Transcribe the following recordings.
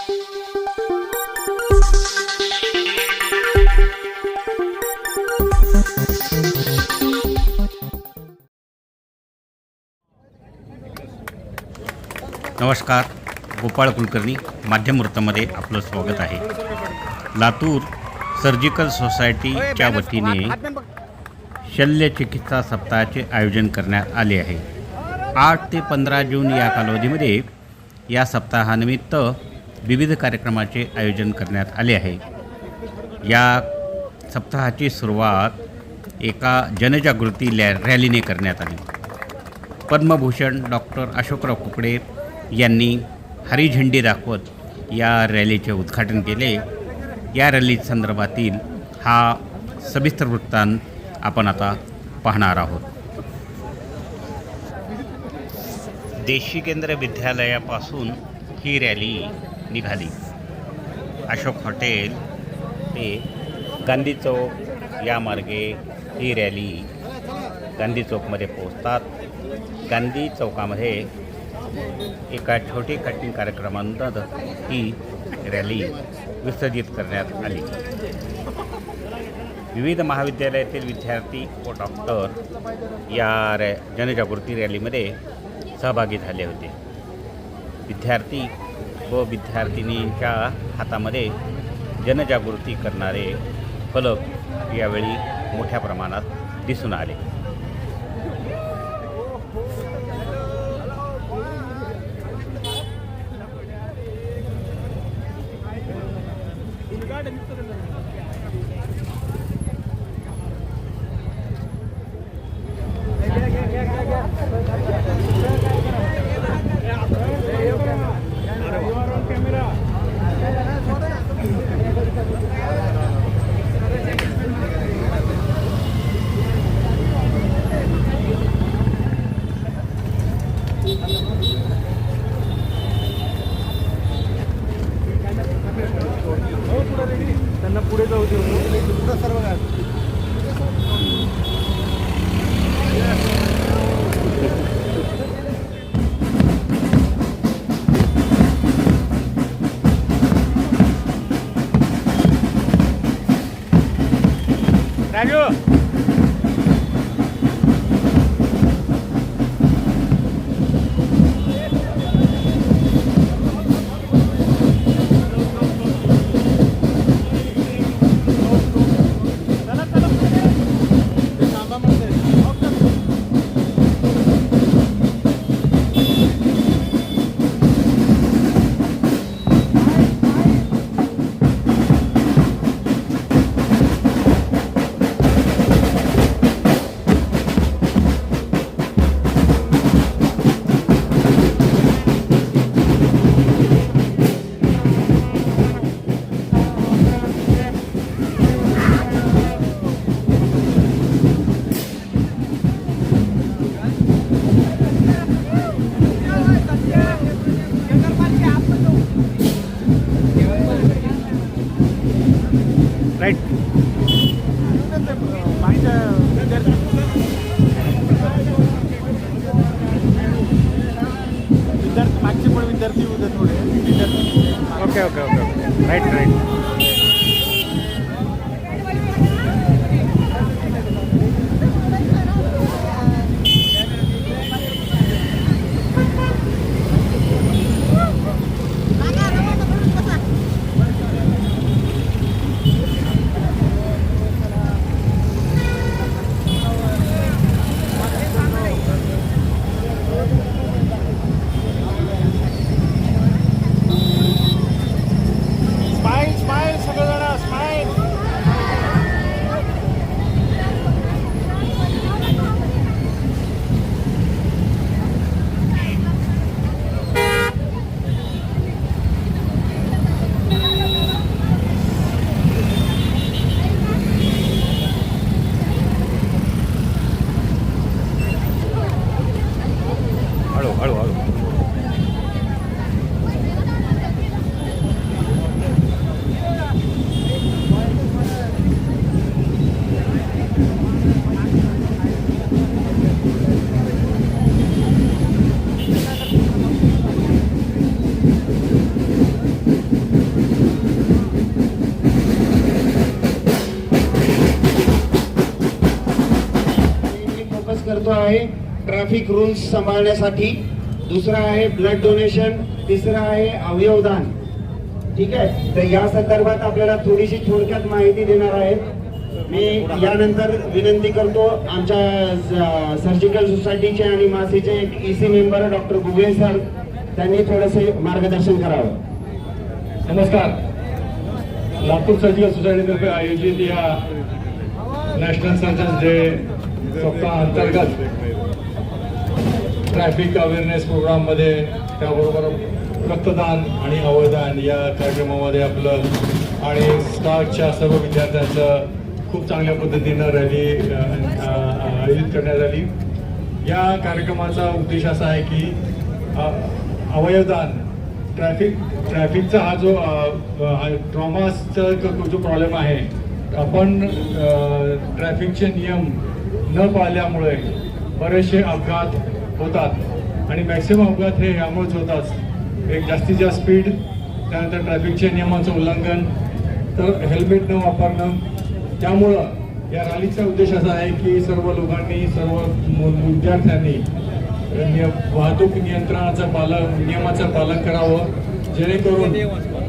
नमस्कार गोपाळ कुलकर्णी माध्यम वृत्तामध्ये आपलं स्वागत आहे. लातूर सर्जिकल सोसायटीच्या वतीने शल्यचिकित्सा सप्ताहाचे आयोजन करण्यात आले आहे. आठ ते पंधरा जून या कालावधीमध्ये या सप्ताहानिमित्त विविध कार्यक्रमाचे आयोजन करण्यात आले आहे. या सप्ताहाची सुरुवात एका जनजागृती लॅ रॅलीने करण्यात आली. पद्मभूषण डॉक्टर अशोकराव कुकडे यांनी हरी झेंडी दाखवत या रॅलीचे उद्घाटन केले. या रॅली संदर्भातील हा सविस्तर वृत्तांत आपण आता पाहणार आहोत. देशी केंद्र विद्यालयापासून ही रॅली निघाली. अशोक हॉटेल ते गांधी चौक या मार्गे ही रॅली गांधी चौकमध्ये पोहोचतात. गांधी चौकामध्ये एका छोटी कटिंग कार्यक्रमानंतर ही रॅली विसर्जित करण्यात आली. विविध महाविद्यालयातील विद्यार्थी व डॉक्टर या रॅ जनजागृती रॅलीमध्ये सहभागी झाले होते. विद्यार्थी व विद्यार्थिनींच्या हातामध्ये जनजागृती करणारे फलक यावेळी मोठ्या प्रमाणात दिसून आले. Алло! जाऊ હાલો હાલો હાલો. ट्रॅफिक रूल्स सांभाळण्यासाठी. दुसरा आहे ब्लड डोनेशन तिसरा आहे अवयवदान. ठीक आहे? तर या संदर्भात आपल्याला थोडीशी थोडक्यात माहिती देणार आहे मी यानंतर विनंती करतो आमच्या सर्जिकल सोसायटीचे आणि मासीचे एक EC member doctor Gugale sir त्यांनी थोडेसे मार्गदर्शन करावं. नमस्कार. लातूर सर्जिकल सोसायटीतर्फे आयोजित या नॅशनल सर्जन्स डे सप्ताह अंतर्गत ट्रॅफिक अवेअरनेस प्रोग्राममध्ये त्याबरोबर रक्तदान आणि अवयदान या कार्यक्रमामध्ये आपलं आणि स्टार्टच्या सर्व विद्यार्थ्यांचं खूप चांगल्या पद्धतीनं रॅली आयोजित करण्यात आली. या कार्यक्रमाचा उद्देश असा आहे की अवयवदान ट्रॅफिक ट्रॅफिकचा हा जो ट्रॉमाचा जो प्रॉब्लेम आहे आपण ट्रॅफिकचे नियम न पाळल्यामुळे बरेचसे अपघात होतात. आणि मॅक्सिमम अपघात हे यामुळेच होतात. एक जास्तीत जास्त स्पीड त्यानंतर ट्रॅफिकच्या नियमांचं उल्लंघन तर हेल्मेट न वापरणं. त्यामुळं या रॅलीचा उद्देश असा आहे की सर्व लोकांनी सर्व विद्यार्थ्यांनी वाहतूक नियंत्रणाचं पालन नियमाचं पालन करावं. जेणेकरून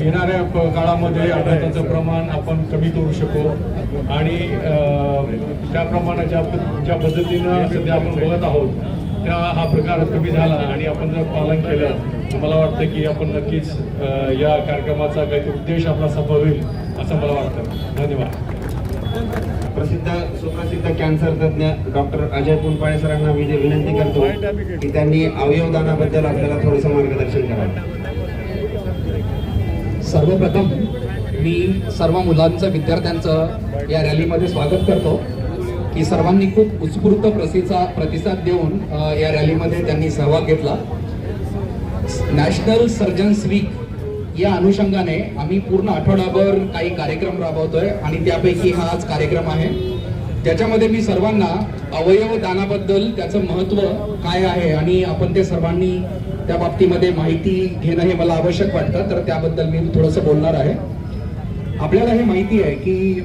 येणाऱ्या प- काळामध्ये अपघाताचं प्रमाण आपण कमी करू शकू. आणि अं, त्याप्रमाणे ज्या ज्या पद्धतीनं सध्या आपण बघत आहोत त्या हा प्रकार कमी झाला आणि आपण जर पालन केलं तर मला वाटतं की आपण नक्कीच या कार्यक्रमाचा काही उद्देश आपला सफल होईल असं मला वाटतं. धन्यवाद. प्रसिद्ध सुप्रसिद्ध कॅन्सर तज्ञ डॉक्टर अजय पुनपाळे सरांना मी जे विनंती करतो की त्यांनी अवयवदानाबद्दल आपल्याला थोडंसं मार्गदर्शन करावं. सर्वप्रथम मी सर्व मुलांचं विद्यार्थ्यांचं या रॅलीमध्ये स्वागत करतो. की सर्वांनी खूप उत्स्फूर्त प्रसिचा प्रतिसाद देऊन या रॅलीमध्ये त्यांनी सहभाग घेतला. नॅशनल सर्जन्स वीक या अनुषंगाने आम्ही पूर्ण आठवडाभर काही कार्यक्रम राबवतोय आणि त्यापैकी हा आज कार्यक्रम आहे. त्याच्यामध्ये मी सर्वांना अवयव दानाबद्दल त्याचं महत्त्व काय आहे आणि आपण ते सर्वांनी त्या बाबतीमध्ये माहिती घेणं हे मला आवश्यक वाटतं तर त्याबद्दल मी थोडंसं बोलणार आहे. आपल्याला हे माहिती आहे की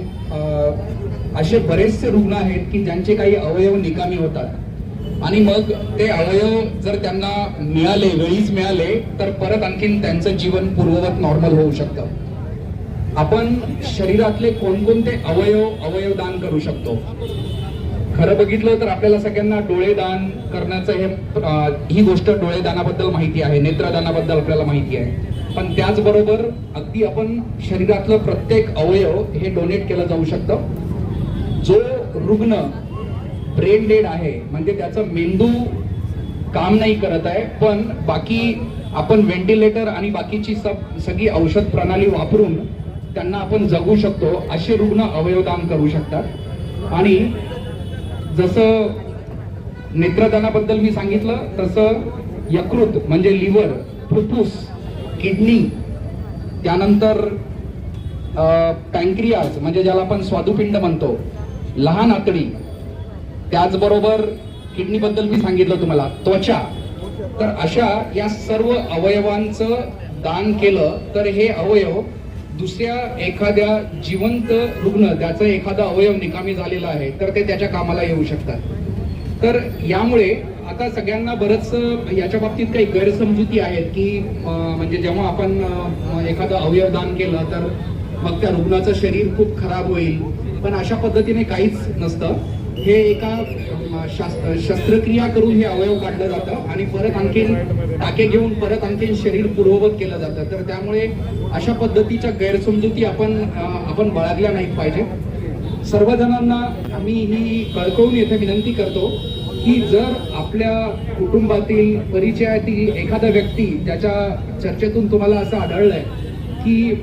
असे बरेचसे रुग्ण आहेत की ज्यांचे काही अवयव निकामी होतात. आणि मग ते अवयव जर त्यांना मिळाले वेळीच मिळाले तर परत आणखीन त्यांचं जीवन पूर्ववत नॉर्मल होऊ शकतं. आपण शरीरातले कोणकोणते अवयव अवयव दान करू शकतो? खरं बघितलं तर आपल्याला सगळ्यांना डोळे दान करण्याचं हे ही गोष्ट डोळेदानाबद्दल माहिती आहे नेत्रदानाबद्दल आपल्याला माहिती आहे. पण त्याचबरोबर अगदी आपण शरीरातलं प्रत्येक अवयव हे डोनेट केलं जाऊ शकतं. जो रुग्ण ब्रेन डेड आहे म्हणजे त्याचं मेंदू काम नाही करत आहे पण बाकी आपण व्हेंटिलेटर आणि बाकीची सब सगळी औषध प्रणाली वापरून त्यांना आपण जगू शकतो असे रुग्ण अवयवदान करू शकतात. आणि जसं नेत्रदानाबद्दल मी सांगितलं तसं यकृत म्हणजे लिव्हर फुफ्फुस किडनी त्यानंतर पँक्रियाज म्हणजे ज्याला आपण स्वादुपिंड म्हणतो लहान आतडी त्याचबरोबर किडनीबद्दल मी सांगितलं तुम्हाला त्वचा. तर अशा या सर्व अवयवांचं दान केलं तर हे अवयव दुसऱ्या एखाद्या जिवंत रुग्ण त्याचं एखादा अवयव निकामी झालेला आहे तर ते त्याच्या कामाला येऊ शकतात. तर यामुळे आता सगळ्यांना बरंच याच्या बाबतीत काही गैरसमजुती आहेत की म्हणजे जेव्हा आपण एखादं अवयव दान केलं तर मग त्या रुग्णाचं शरीर खूप खराब होईल. पण अशा पद्धतीने काहीच नसतं. हे एका शास्त्र शस्त्रक्रिया करून हे अवयव काढलं जातं आणि परत आणखीन टाके घेऊन परत आणखीन शरीर पूर्ववत केलं जातं. तर त्यामुळे अशा पद्धतीच्या गैरसमजुती आपण आपण बाळगल्या नाहीत पाहिजे. सर्वजणांना आम्ही ही कळकवून येथे विनंती करतो की जर आपल्या कुटुंबातील परिचयातील एखादा व्यक्ती त्याच्या चर्चेतून तुम्हाला असं आढळलंय की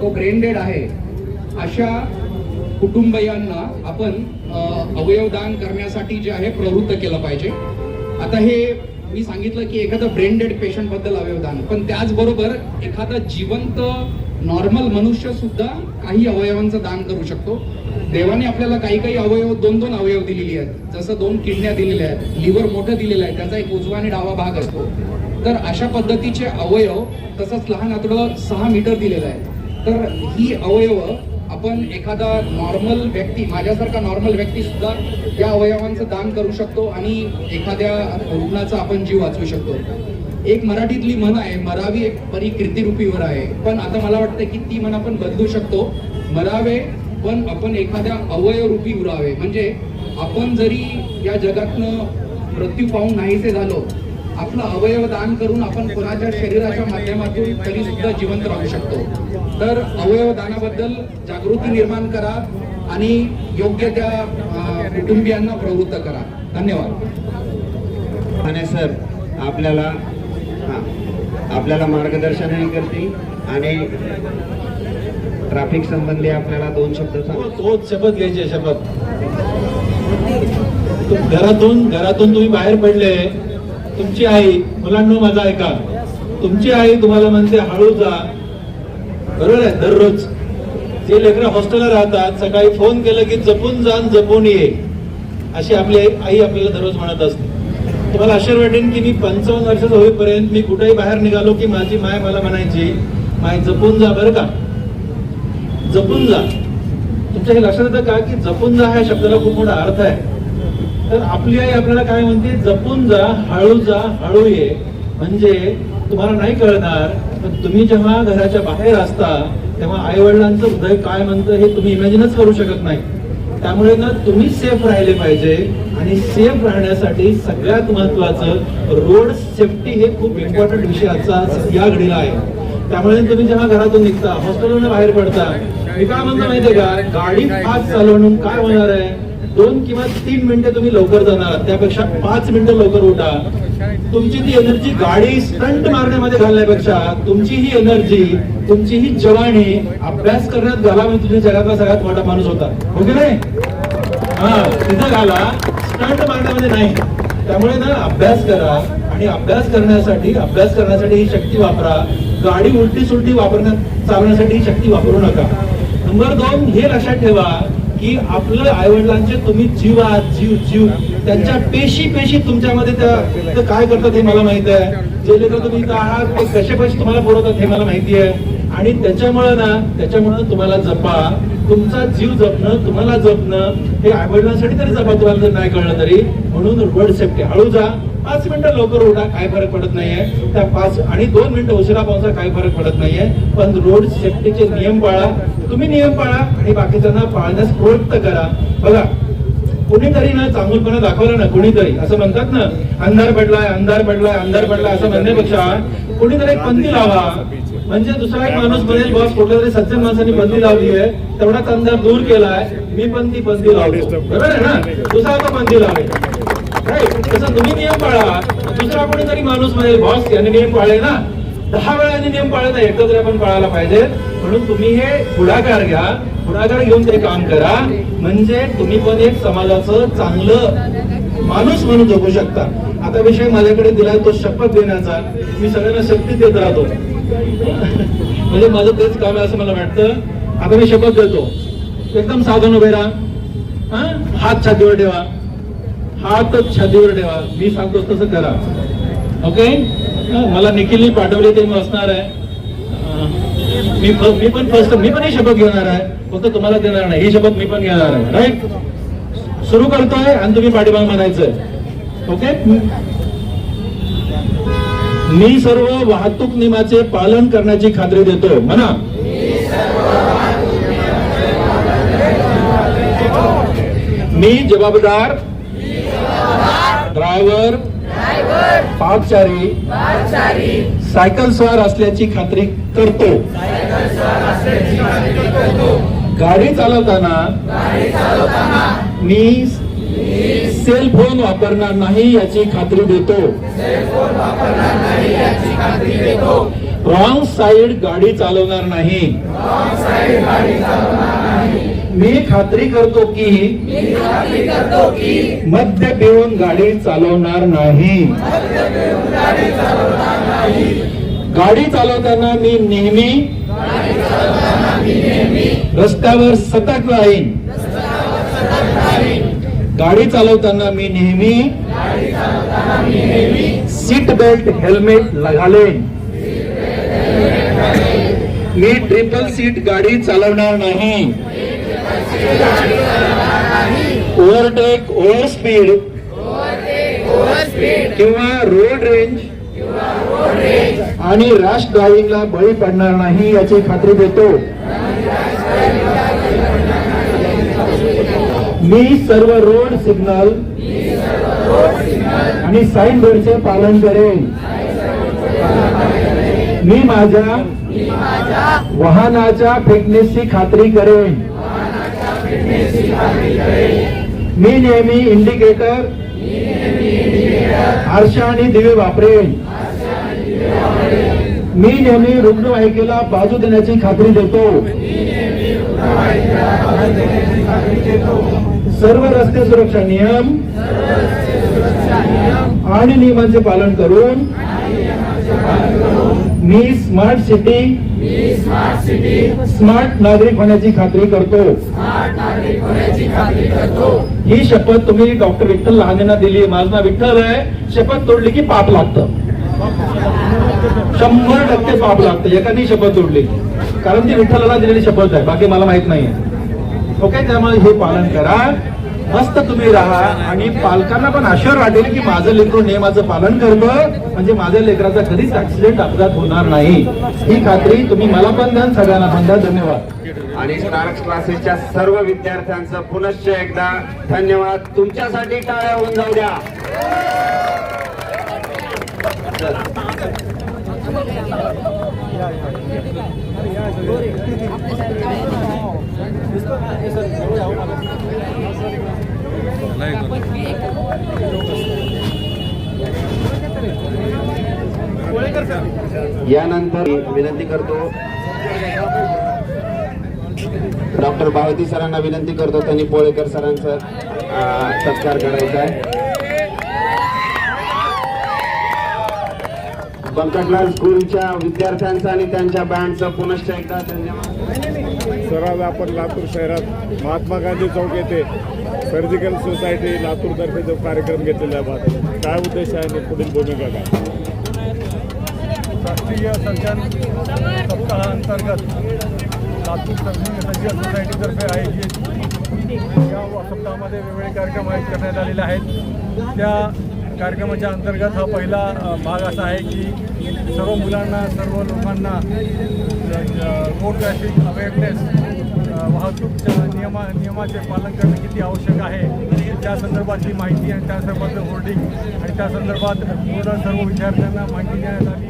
तो ब्रेन डेड आहे अशा कुटुंबीयांना आपण अवयवदान करण्यासाठी जे आहे प्रवृत्त केलं पाहिजे. आता हे मी सांगितलं की एखादं ब्रेन डेड पेशंटबद्दल अवयवदान पण त्याचबरोबर एखादा जिवंत नॉर्मल मनुष्य सुद्धा काही अवयवांचं दान करू शकतो. देवाने आपल्याला काही काही अवयव दोन दोन अवयव दिलेली आहेत. जसं दोन किडन्या दिलेल्या आहेत लिव्हर मोठं दिलेलं आहे त्याचा एक उजवा आणि डावा भाग असतो. तर अशा पद्धतीचे अवयव तसंच लहान आतडं सहा मीटर दिलेलं आहे. तर ही अवयव आपण एखादा नॉर्मल व्यक्ती माझ्यासारखा नॉर्मल व्यक्ती सुद्धा या अवयवांचं दान करू शकतो आणि एखाद्या रुग्णाचा आपण जीव वाचवू शकतो. एक मराठीतली म्हण आहे मरावी एक परी कीर्तिरूपीवर आहे. पण आता मला वाटतं की ती म्हण आपण बदलू शकतो. मरावे पण आपण एखाद्या अवयवरूपी उरावे. म्हणजे आपण जरी या जगातनं मृत्यू पाहून नाहीसे झालो आपलं अवयव दान करून आपण कोणाच्या शरीराच्या माध्यमातून तरी सुद्धा जिवंत राहू शकतो. तर अवयव दानाबद्दल जागृती निर्माण करा आणि योग्य त्या कुटुंबियांना प्रवृत्त करा. धन्यवाद. आणि सर आपल्याला आपल्याला मार्गदर्शनही करते आणि ट्रॅफिक संबंधी आपल्याला दोन शब्द सांग तोच शपथ घ्यायची शपथ. घरातून घरातून तुम्ही बाहेर पडले तुमची आई मुलांनो माझा ऐका. तुमची आई तुम्हाला म्हणते हळू जा. बरोबर आहे? दररोज. जे लेकरं हॉस्टेलला राहतात सकाळी फोन केलं की जपून जा जपून ये. अशी आपली आई आपल्याला दररोज म्हणत असते. तुम्हाला आश्चर्य वाटेन की मी पंचावन्न वर्षाचा होईपर्यंत मी कुठेही बाहेर निघालो की माझी माय मला म्हणायची माय जपून जा बरं का. जपून जा. तुमच्या हे लक्षात येतं का की जपून जा ह्या शब्दाला खूप मोठा अर्थ आहे. तर आपली आई आपल्याला काय म्हणते? जपून जा हळू जा हळू ये. म्हणजे तुम्हाला नाही कळणार पण तुम्ही जेव्हा घराच्या बाहेर असता तेव्हा आई वडिलांचं हृदय काय म्हणतं हे तुम्ही इमॅजिनच करू शकत नाही. त्यामुळे ना तुम्ही सेफ राहिले पाहिजे. आणि सेफ राहण्यासाठी सगळ्यात महत्वाचं रोड सेफ्टी हे खूप इम्पॉर्टंट विषय आजचा या घडीला आहे. त्यामुळे तुम्ही जेव्हा घरातून निघता हॉस्टेलवरून बाहेर पडता मी काय म्हणतो माहितीये का? गाडी फास्ट चालवणून काय होणार आहे? दोन किंवा तीन मिनिटं तुम्ही लवकर जाणार त्यापेक्षा पाच मिनिटं लवकर उठा. तुमची ती एनर्जी गाडी स्टंट मारण्यामध्ये घालण्यापेक्षा तुमची ही एनर्जी तुमची ही जवानी अभ्यास करण्यात घाला म्हणजे तुझ्या जगातला सगळ्यात मोठा माणूस होता. हो ओके नाही? हा तिथं घाला स्टंट मारण्यामध्ये नाही. त्यामुळे ना अभ्यास करा आणि अभ्यास करण्यासाठी अभ्यास करण्यासाठी ही शक्ती वापरा. गाडी उलटी सुलटी वापरण्यात चालवण्यासाठी ही शक्ती वापरू नका. नंबर दोन हे लक्षात ठेवा की आपलं आईवडिलांचे तुम्ही जीव आहात जीव जीव. त्यांच्या पेशी पेशी तुमच्यामध्ये त्या काय करतात हे मला माहीत आहे. जे लेकर तुम्ही इथं आहात ते कसे पैसे तुम्हाला पुरवतात हे मला माहिती आहे. आणि त्याच्यामुळं ना त्याच्यामुळं तुम्हाला जपा. तुमचा जीव जपणं तुम्हाला जपणं हे आईवडिलांसाठी तरी जपा तुम्हाला जर नाही कळलं तरी म्हणून रोड सेफ्टी हळू जा. पाच मिनिटं लवकर उठा काय फरक पडत नाहीये. त्या पाच आणि दोन मिनिटं उशिरा पावसा काय फरक पडत नाहीये. पण रोड सेफ्टीचे नियम पाळा. तुम्ही नियम पाळा आणि बाकीच्यांना पाळण्यास प्रवृत्त करा. बघा कुणीतरी ना चांगलपणा दाखवला ना कुणीतरी असं म्हणतात ना अंधार पडलाय अंधार पडलाय अंधार पडलाय असं म्हणण्यापेक्षा कुणीतरी एक पंथी लावा. म्हणजे दुसरा एक माणूस म्हणेल बॉस कुठल्या तरी सज्जन माणसाने बंदी लावली आहे तेवढाच अंधार दूर केलाय मी पण ती बंदी लावतो. बरोबर आहे ना? दुसरा तो बंदी लावेल. तसं तुम्ही नियम पाळा. दुसरा कोणीतरी माणूस म्हणेल बॉस याने नियम पाळले ना? दहा वेळा नियम पाळले ना एकत्र आपण पाळायला पाहिजे. म्हणून तुम्ही हे पुढाकार घ्या. पुढाकार घेऊन ते काम करा. म्हणजे तुम्ही पण एक समाजाचं चांगलं माणूस म्हणून जगू शकता. आता विषय माझ्याकडे दिलाय तो शपथ देण्याचा. मी सगळ्यांना शक्ती देत राहतो. म्हणजे माझं तेच काम आहे असं मला वाटतं. आता मी शपथ देतो. एकदम साधन उभे राहा. हा? हात छातीवर ठेवा. हात छातीवर ठेवा. मी सांगतो तसं करा. ओके? मला निखिलनी पाठवले ते मी असणार आहे. मी मी पण फर्स्ट मी पण ही शपथ घेणार आहे. फक्त तुम्हाला देणार नाही. ही शपथ मी पण घेणार आहे. राईट सुरू करतोय आणि तुम्ही पाठीमाग म्हणायचंय ओके? मी सर्व वाहतूक नियमाचे पालन करण्याची खात्री देतो म्हणा. मी जबाबदार. ड्रायव्हर. पादचारी सायकल स्वार असल्याची खात्री करतो. गाडी चालवताना मी सेल फोन वापरणार नाही याची खात्री देतो. रॉंग साइड गाडी चालवणार नाही. मी खात्री करतो की मद्य पिऊन गाडी चालवणार नाही. गाडी चालवताना मी नेहमी रस्त्यावर सतत राहीन. गाडी चालवताना मी नेहमी सीट बेल्ट हेल्मेट घालेन. मी ट्रिपल सीट गाडी चालवणार नाही. Overtake over speed. किंवा रोड रेंज. आणि रॅश ड्रायव्हिंगला बळी पडणार नाही याची खात्री देतो. मी सर्व रोड सिग्नल आणि साईन बोर्डचे पालन करेन. मी माझ्या वाहनाच्या फिटनेसची खात्री करेन. मी नेहमी इंडिकेटर आरशा आणि दिवे वापरेन. मी नेहमी रुग्णवाहिकेला बाजू देण्याची खात्री देतो. सर्व रस्ते सुरक्षा नियम आणि नियमांचे पालन करून मी स्मार्ट सिटी स्मार्ट नागरिक होण्याची खात्री करतो. ही शपथ तुम्ही डॉक्टर विठ्ठल लहानेना दिली. माझं नाव विठ्ठल आहे. शपथ तोडली की पाप लागतं. शंभर टक्के पाप लागतं. एखादी शपथ तोडली. कारण ती विठ्ठलाला दिलेली शपथ आहे. बाकी मला माहीत नाही ओके त्यामुळे हे पालन करा. मस्त तुम्ही राहा. आणि पालकांना पण आश्वर वाटेल की माझं लेकरू नियमाचं पालन करतं. म्हणजे माझ्या लेकराचा कधीच ऍक्सिडेंट अपघात होणार नाही. ही खात्री तुम्ही मला पण द्या सगळ्यांना पण द्या. धन्यवाद. आणि स्टार्स क्लासेसच्या सर्व विद्यार्थ्यांचं पुनश्च एकदा धन्यवाद. तुमच्यासाठी टाळ्या होऊन जाऊ द्या. यानंतर विनंती करतो. डॉक्टर भावती सरांना विनंती करतो. त्यांनी पोळेकर सरांचा सत्कार करायचा आहे. पंकटलाल स्कूलच्या विद्यार्थ्यांचा आणि त्यांच्या बँडचं पुनश्च एकदा धन्यवाद. सर आपण लातूर शहरात महात्मा गांधी चौक येथे सर्जिकल सोसायटी लातूरतर्फे जो कार्यक्रम घेतलेला आहे बा- काय उद्देश आहे आणि पुढील भूमिका काय राष्ट्रीय सर्जन सप्ताहांतर्गत लातूर सर्जन सर्जन सोसायटीतर्फे आयोजित या सप्ताहामध्ये वेगवेगळे कार्यक्रम आयोजित करण्यात आलेले आहेत. त्या कार्यक्रमाच्या अंतर्गत हा पहिला भाग असा आहे की सर्व मुलांना सर्व लोकांना रोड ट्रॅफिक अवेअरनेस वाहतूकच्या नियमा नियमाचे पालन करणे किती आवश्यक आहे त्या संदर्भातली माहिती आणि त्या संदर्भातलं होर्डिंग आणि त्या संदर्भात पूर्ण सर्व विद्यार्थ्यांना माहिती देण्यात आली.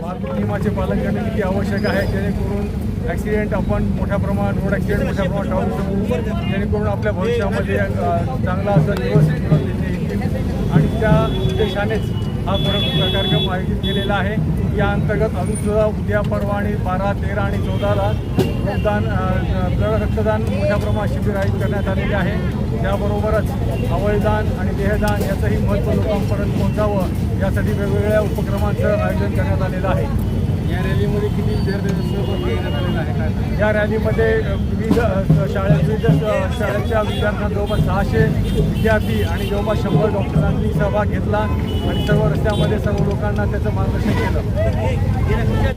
वाहतूक नियमाचे पालन करणे किती आवश्यक आहे जेणेकरून ॲक्सिडेंट आपण मोठ्या प्रमाणात रोड ॲक्सिडेंट मोठ्या प्रमाणात टाळू शकू जेणेकरून आपल्या भविष्यामध्ये चांगला असं दिवस येथे आणि त्या उद्देशानेच हा कार्यक्रम आयोजित केलेला आहे. या अंतर्गत अजून सुद्धा उद्या परवा आणि बारा तेरा आणि चौदाला रक्तदान ब्लड रक्तदान मोठ्या प्रमाणात शिबिर आयोजित करण्यात आलेले आहे. त्याबरोबरच अवयदान आणि देहदान याचंही महत्त्व लोकांपर्यंत पोहोचावं यासाठी वेगवेगळ्या उपक्रमांचं आयोजन करण्यात आलेलं आहे. या रॅलीमध्ये किती विद्यार्थी या रॅलीमध्ये विविध शाळा विविध शाळेच्या विद्यार्थ्यांना जवळपास सहाशे विद्यार्थी आणि जवळपास शंभर डॉक्टरांनी सहभाग घेतला आणि सर्व रस्त्यामध्ये सर्व लोकांना त्याचं मार्गदर्शन केलं.